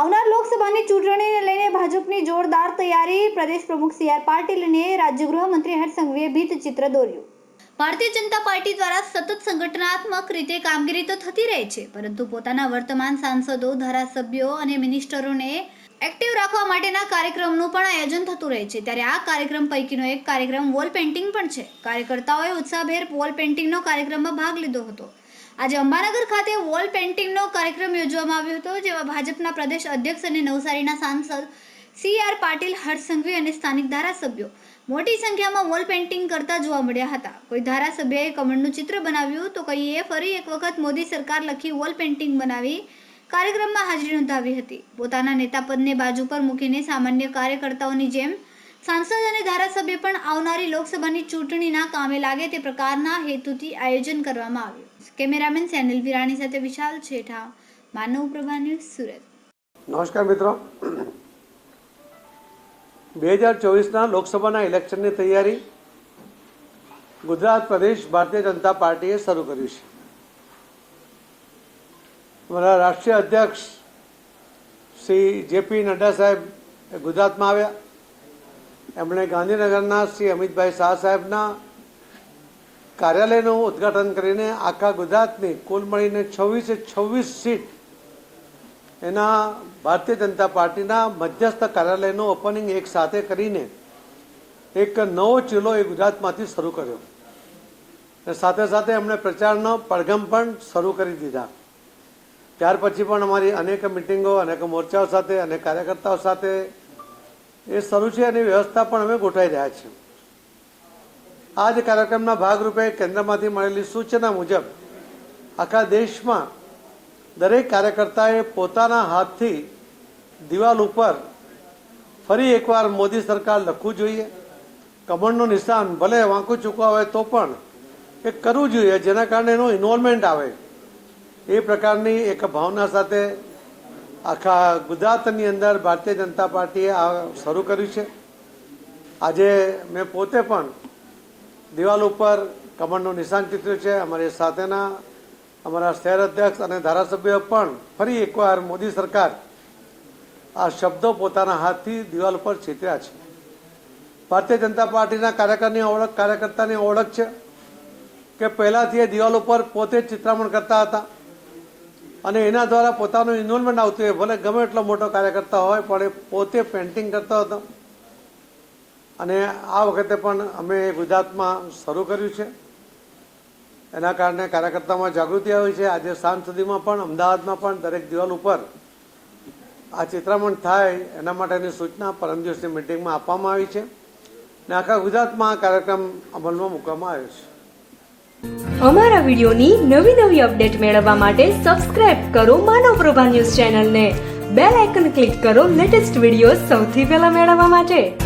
આવનાર લોકસભાની ચૂંટણીને લઈને ભાજપની જોરદાર તૈયારી, પ્રદેશ પ્રમુખ સી આર પાટીલ અને રાજ્ય ગૃહમંત્રી હર્ષ સંઘવીએ ભીત ચિત્ર દોર્યું. ભારતીય જનતા પાર્ટી દ્વારા સતત સંગઠનાત્મક રીતે કામગીરી તો થતી રહે છે, પરંતુ પોતાના વર્તમાન સાંસદો, ધારાસભ્યો અને મિનિસ્ટરોને એક્ટિવ રાખવા માટેના કાર્યક્રમનું પણ આયોજન થતું રહે છે. ત્યારે આ કાર્યક્રમ પૈકીનો એક કાર્યક્રમ વોલ પેઇન્ટિંગ પણ છે. કાર્યકર્તાઓએ ઉત્સાહભેર વોલ પેઇન્ટિંગનો કાર્યક્રમમાં ભાગ લીધો હતો. આજે અંબાનગર ખાતે વોલ પેઇન્ટિંગનો કાર્યક્રમ યોજવામાં આવ્યો હતો, જેમાં ભાજપના પ્રદેશ અધ્યક્ષ અને નવસારીના સાંસદ સી આર પાટીલ, હર્ષ અને સ્થાનિક ધારાસભ્યો મોટી સંખ્યામાં વોલ પેઇન્ટિંગ કરતા જોવા મળ્યા હતા. કોઈ ધારાસભ્યએ કમળનું ચિત્ર બનાવ્યું તો કોઈએ ફરી એક વખત મોદી સરકાર લખી વોલ પેઇન્ટિંગ બનાવી કાર્યક્રમમાં હાજરી નોંધાવી હતી. પોતાના નેતાપદને બાજુ પર મૂકીને સામાન્ય કાર્યકર્તાઓની જેમ સાંસદ અને ધારાસભ્ય પણ આવનારી લોકસભાની ચૂંટણીના કામે લાગે તે પ્રકારના હેતુથી આયોજન કરવામાં આવ્યું. કેમેરામેન સેનિલ વિરાણી સાથે વિશાલ છેઠા, માનવ પ્રભા ન્યૂઝ સુરત. નમસ્કાર મિત્રો. બે હજાર ચોવીસના લોકસભાના ઇલેક્શનની તૈયારી ગુજરાત પ્રદેશ ભારતીય જનતા પાર્ટીએ શરૂ કરી છે. અમારા રાષ્ટ્રીય અધ્યક્ષ શ્રી જેપી નડ્ડા સાહેબ ગુજરાતમાં આવ્યા. એમણે ગાંધીનગરના શ્રી અમિતભાઈ શાહ સાહેબના કાર્યાલયનું ઉદ્ઘાટન કરીને આખા ગુજરાતની કુલ મળીને છવ્વીસે છવ્વીસ સીટ એના ભારતીય જનતા પાર્ટીના મધ્યસ્થ કાર્યાલયનું ઓપનિંગ એક સાથે કરીને એક નવો ચીલો એ ગુજરાતમાંથી શરૂ કર્યો. અને સાથે સાથે એમણે પ્રચારનો પડઘમ પણ શરૂ કરી દીધા. ત્યાર પછી પણ અમારી અનેક મિટિંગો, અનેક મોરચાઓ સાથે અને કાર્યકર્તાઓ સાથે એ શરૂ છે અને વ્યવસ્થા પણ અમે ગોઠવાઈ રહ્યા છીએ. આ જ કાર્યક્રમના ભાગરૂપે કેન્દ્રમાંથી મળેલી સૂચના મુજબ આખા દેશમાં દરેક કાર્યકર્તાએ પોતાના હાથથી દિવાલ ઉપર ફરી એકવાર મોદી સરકાર લખવું જોઈએ. કમળનું નિશાન ભલે વાંકું ચૂકવા હોય તો પણ એ કરવું જોઈએ, જેના કારણે એનું ઇન્વોલ્વમેન્ટ આવે. એ પ્રકારની એક ભાવના સાથે આખા ગુજરાતની અંદર ભારતીય જનતા પાર્ટીએ આ શરૂ કર્યું છે. આજે મેં પોતે પણ દિવાલ ઉપર કમળનું નિશાન ચિત્ર્યું છે. અમારી સાથેના અમારા શહેર અધ્યક્ષ અને ધારાસભ્ય પણ ફરી એકવાર મોદી સરકાર આ શબ્દો પોતાના હાથથી દિવાલ ઉપર ચિત્ર્યા છે. ભારતીય જનતા પાર્ટીના કાર્યકરની ઓળખ, કાર્યકર્તાની ઓળખ છે કે પહેલાંથી એ દિવાલ ઉપર પોતે જ ચિત્રામણ કરતા હતા અને એના દ્વારા પોતાનું ઇન્વોલ્વમેન્ટ આવતું હોય. ભલે ગમે એટલો મોટો કાર્યકર્તા હોય, પણ એ પોતે પેન્ટિંગ કરતો હતો. અને આ વખતે પણ અમે ગુજરાતમાં શરૂ કર્યું છે. એના કારણે કાર્યકર્તામાં જાગૃતિ આવી છે. આજે સાંજ સુધીમાં પણ, અમદાવાદમાં પણ દરેક દિવાલ ઉપર આ ચિત્રામણ થાય એના માટેની સૂચના પરમ દિવસની મિટિંગમાં આપવામાં આવી છે. ને આખા ગુજરાતમાં આ કાર્યક્રમ અમલમાં મૂકવામાં આવ્યો છે. અમારા વિડીયોની નવી નવી અપડેટ મેળવવા માટે સબસ્ક્રાઇબ કરો માનવ પ્રભા ન્યૂઝ ચેનલને. બેલ આઇકન ક્લિક કરો લેટેસ્ટ વીડિયો સૌથી પહેલા મેળવવા માટે.